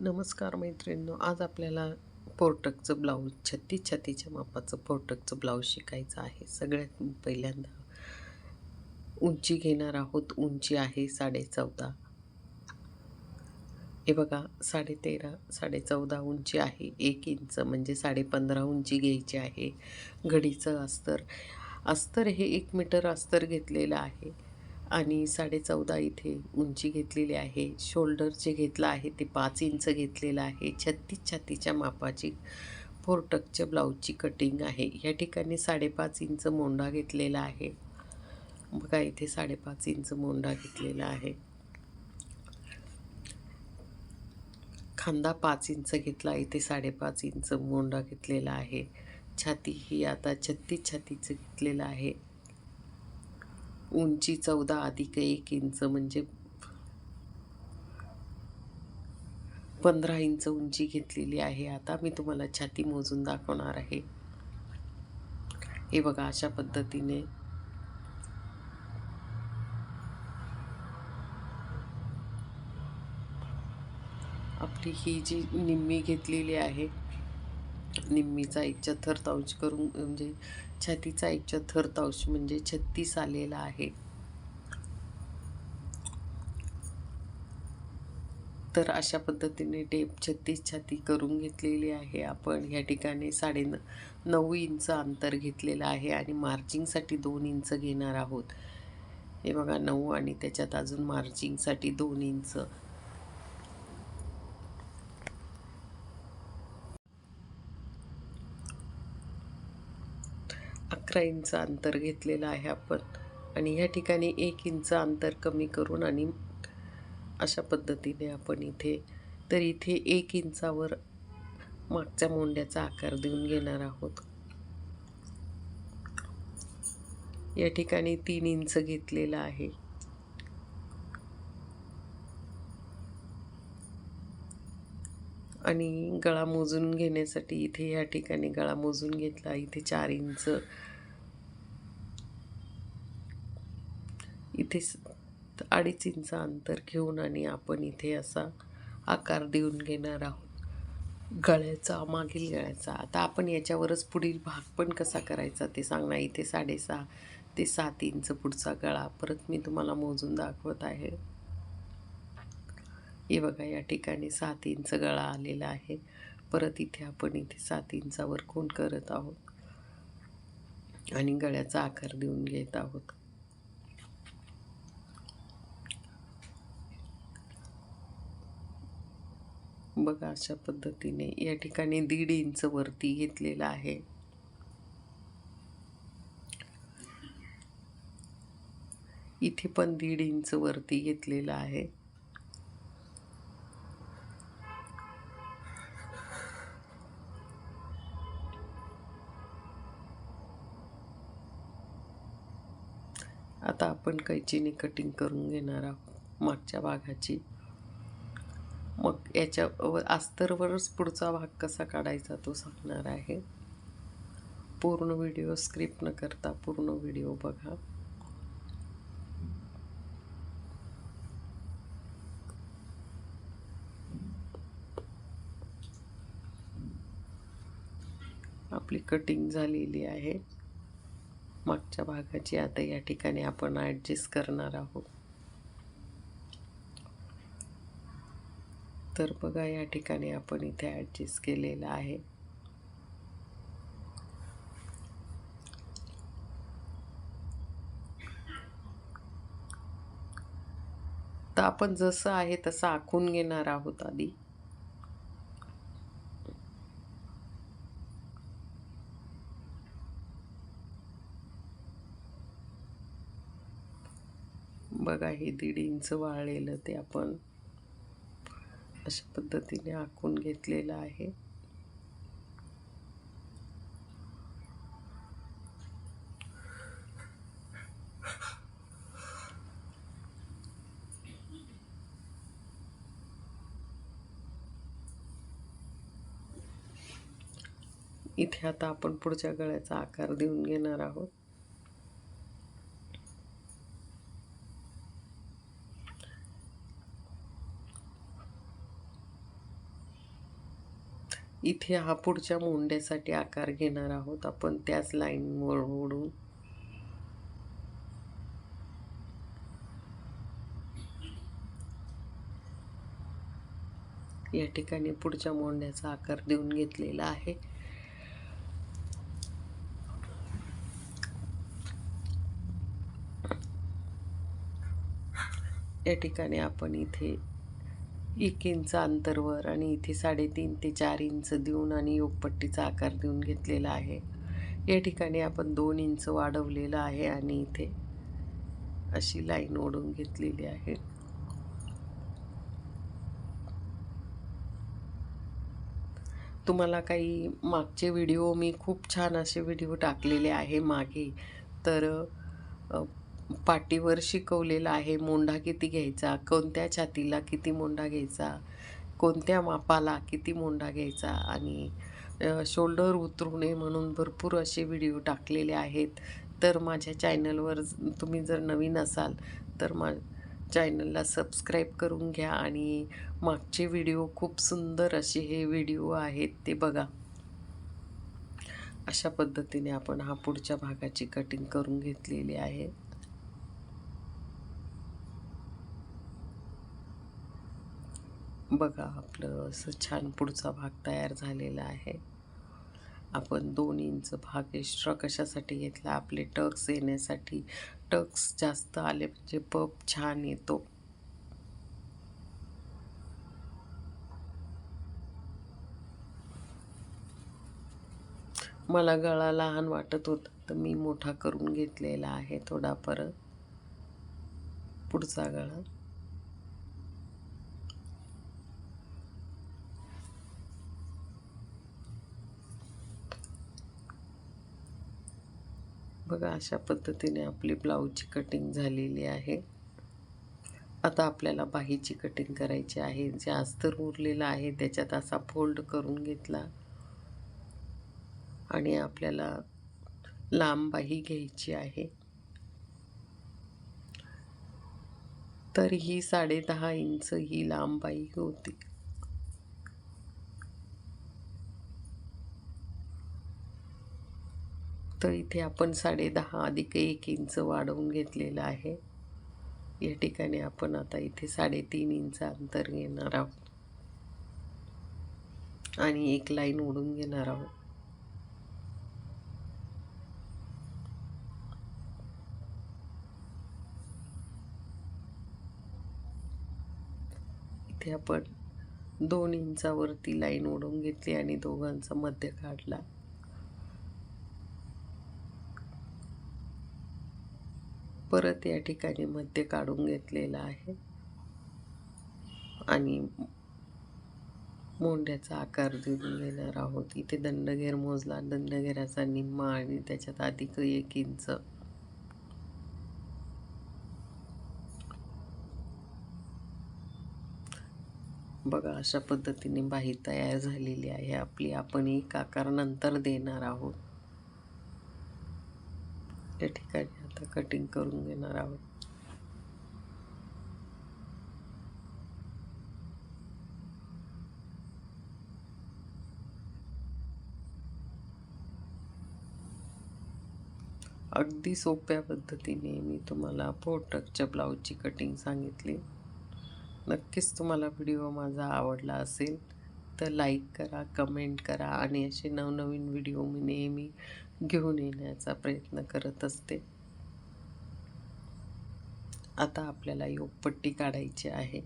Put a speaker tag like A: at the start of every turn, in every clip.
A: नमस्कार मैत्रिणींनो आज आपल्याला पोर्टकचं ब्लाऊज छत्तीस छातीच्या मापाचं पोर्टकचं ब्लाऊज शिकायचं आहे. सगळ्यात पहिल्यांदा उंची घेणार आहोत. उंची आहे साडे चौदा हे बघा साडे तेरा साडे चौदा उंची आहे. एक इंच म्हणजे साडे पंधरा उंची घ्यायची आहे. घडीचं अस्तर. अस्तर हे एक मीटर अस्तर घेतलेलं आहे. आणि साडेचौदा इथे उंची घेतलेली आहे. शोल्डर जे घेतलं आहे ते पाच इंच घेतलेलं आहे. छत्तीस छातीच्या मापाची फोर टकच्या ब्लाऊजची कटिंग आहे. या ठिकाणी साडेपाच इंच मोंडा घेतलेला आहे. बघा इथे साडेपाच इंच मोंडा घेतलेला आहे. खांदा पाच इंच घेतला इथे साडेपाच इंच मोंडा घेतलेला आहे. छाती ही आता छत्तीस छातीचं घेतलेलं आहे. उंची चौदा अधिक एक इंच म्हणजे पंधरा इंच उंची घेतलेली आहे. आता मी तुम्हाला छाती मोजून दाखवणार आहे. हे बघा अशा पद्धतीने. आपली ही जी निम्मी घेतलेली आहे निम्मीचा एक तावश करून म्हणजे छातीचा एक तावश म्हणजे छत्तीस आलेला आहे. तर अशा पद्धतीने टेप छत्तीस छाती करून घेतलेली आहे. आपण या ठिकाणी साडे न नऊ इंच अंतर घेतलेलं आहे आणि मार्जिंगसाठी दोन इंच घेणार आहोत. हे बघा नऊ आणि त्याच्यात अजून मार्जिंगसाठी दोन इंच अकरा इंच अंतर घेतलेलं आहे आपण. आणि ह्या ठिकाणी एक इंच अंतर कमी करून आणि अशा पद्धतीने आपण इथे तर इथे एक इंचावर मागच्या मोंड्याचा आकार देऊन घेणार आहोत. या ठिकाणी तीन इंच घेतलेलं आहे. आणि गळा मोजून घेण्यासाठी इथे या ठिकाणी गळा मोजून घेतला. इथे चार इंच इथे अडीच इंच अंतर घेऊन आणि आपण इथे असा आकार देऊन घेणार आहोत. गळ्याचा मागील गळ्याचा. आता आपण याच्यावरच पुढील भाग पण कसा करायचा ते सांगणार. इथे साडेसहा ते सात इंच पुढचा गळा. परत मी तुम्हाला मोजून दाखवत आहे. हे बघा या ठिकाणी सात इंच गळा आलेला आहे. परत इथे आपण इथे सात इंचावर कोण करत आहोत? आणि गळ्याचा आकार देऊन घेत आहोत. बघा अशा पद्धतीने या ठिकाणी दीड इंच वरती घेतलेला आहे. इथे पण दीड इंच वरती घेतलेला आहे. आता आपण कैचीने कटिंग करून घेणार आहोत मागच्या भागाची. मग याच्यावर अस्तरवरच पुढचा भाग कसा काढायचा तो सांगणार आहे. पूर्ण व्हिडिओ स्क्रिप्ट न करता पूर्ण व्हिडिओ बघा. आपली कटिंग झालेली आहे. मागच्या भागाची आता या ठिकाणी आपण ॲडजस्ट करणार आहोत. तर बघा या ठिकाणी आपण इथे ॲडजस्ट केलेलं आहे. तर आपण जसं आहे तसं आखून घेणार आहोत आधी. बघा हे दीड इंच वाळलेलं ते आपण अशा पद्धतीने आखून घेतलेलं आहे. इथे आता आपण पुढच्या गळ्याचा आकार देऊन घेणार आहोत. इथे हा पुढच्या मोंड्यासाठी आकार घेणार आहोत. आपण त्याच लाईन ओढून या ठिकाणी पुढच्या मोंड्याचा आकार देऊन घेतलेला आहे. या ठिकाणी आपण इथे एक इंच अंतरवर आणि इथे साडेतीन ते चार इंच देऊन आणि योगपट्टीचा आकार देऊन घेतलेला आहे. या ठिकाणी आपण दोन इंच वाढवलेलं आहे आणि इथे अशी लाईन ओढून घेतलेली आहे. तुम्हाला काही मागचे व्हिडिओ मी खूप छान असे व्हिडिओ टाकलेले आहे मागे. तर पाठीवर शिकवलेलं आहे मोंढा किती घ्यायचा कोणत्या छातीला किती मोंढा घ्यायचा कोणत्या मापाला किती मोंढा घ्यायचा आणि शोल्डर उतरू नये म्हणून भरपूर असे व्हिडिओ टाकलेले आहेत. तर माझ्या चॅनलवर तुम्ही जर नवीन असाल तर मा चॅनलला सबस्क्राईब करून घ्या आणि मागचे व्हिडिओ खूप सुंदर असे हे व्हिडिओ आहेत ते बघा. अशा पद्धतीने आपण हा पुढच्या भागाची कटिंग करून घेतलेली आहे. बघा आपलं असं छान पुढचा भाग तयार झालेला आहे. आपण दोन इंच भाग एक्स्ट्रा कशासाठी घेतला? आपले टक्स येण्यासाठी टक्स जास्त आले म्हणजे पप छान येतो. मला गळा लहान वाटत होता तर मी मोठा करून घेतलेला आहे थोडा परत. पुढचा गळा. बघा अशा पद्धतीने आपली ब्लाऊजची कटिंग झालेली आहे. आता आपल्याला बाहीची कटिंग करायची आहे. जे अस्तर उरलेलं आहे त्याच्यात असा फोल्ड करून घेतला. आणि आपल्याला लांब बाही घ्यायची आहे. तर ही साडे दहा इंच ही लांब बाही होती. तर इथे आपण साडे दहा अधिक एक इंच वाढवून घेतलेलं आहे. या ठिकाणी आपण आता इथे साडेतीन इंच अंतर घेणार आहोत. आणि एक लाईन ओढून घेणार आहोत. इथे आपण दोन इंचावरती लाईन ओढून घेतली आणि दोघांचा मध्य काढला. परत या ठिकाणी मध्य काढून घेतलेला आहे. आणि मोंड्याचा आकार देऊन घेणार आहोत. इथे दंडघेर मोजला. दंडघेराचा निम्मा आणि त्याच्यात अधिक एक इंच. बघा अशा पद्धतीने बाही तयार झालेली आहे. आपली आपण एक आकार नंतर देणार आहोत. या ठिकाणी आता कटिंग करून घेणार आहोत. अगदी सोप्या पद्धतीने मी तुम्हाला फोटकच्या ब्लाऊजची कटिंग सांगितली. नक्कीच तुम्हाला व्हिडिओ माझा आवडला असेल तर लाईक करा कमेंट करा आणि असे नवनवीन व्हिडिओ मी नेहमी घेऊन येण्याचा प्रयत्न करत असते. आता आपल्याला योगपट्टी काढायची आहे.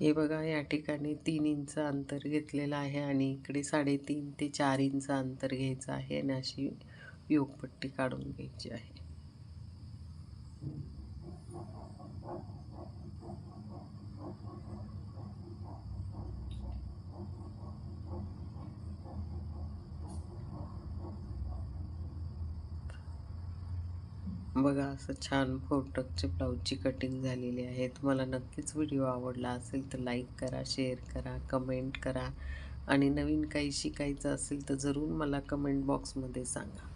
A: हे बघा या ठिकाणी तीन इंच अंतर घेतलेलं आहे आणि इकडे साडेतीन ते चार इंच अंतर घ्यायचं आहे आणि अशी योगपट्टी काढून घ्यायची आहे. बघा असं छान फोटकचे ब्लाऊजची कटिंग झालेली आहे. तुम्हाला नक्कीच व्हिडिओ आवडला असेल तर लाईक करा शेअर करा कमेंट करा. आणि नवीन काही शिकायचं असेल तर जरूर मला कमेंट बॉक्समध्ये सांगा.